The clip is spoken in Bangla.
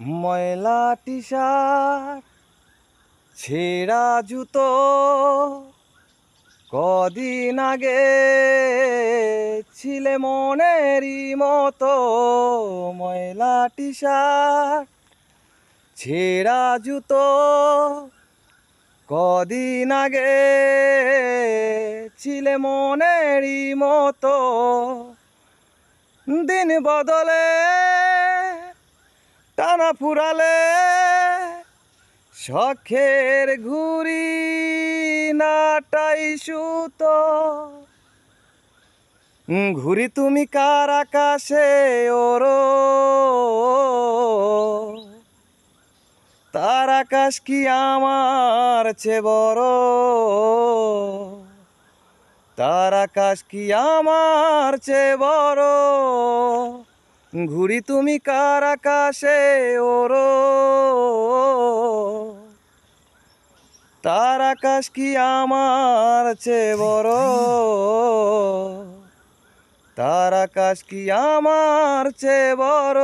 ময়লা টি শার্ট ছেঁড়া জুতো, কদিন আগে ছিলে মনেরই মতো ময়লা টি শার্ট ছেঁড়া জুতো, কদিন আগে ছিলে মনেরই মতো। দিন বদলে টানা ফুরালে শখের ঘুরি নাটাই সুতো। ঘুরি তুমি কার আকাশে, ওরো। তার আকাশ কি আমার চে বড়? তার আকাশ কি আমার চে বড়? ঘুরি তুমি কার আকাশে, ওরো। তার আকাশ কি আমার চে বড়? তার আকাশ কি আমার চে বড়?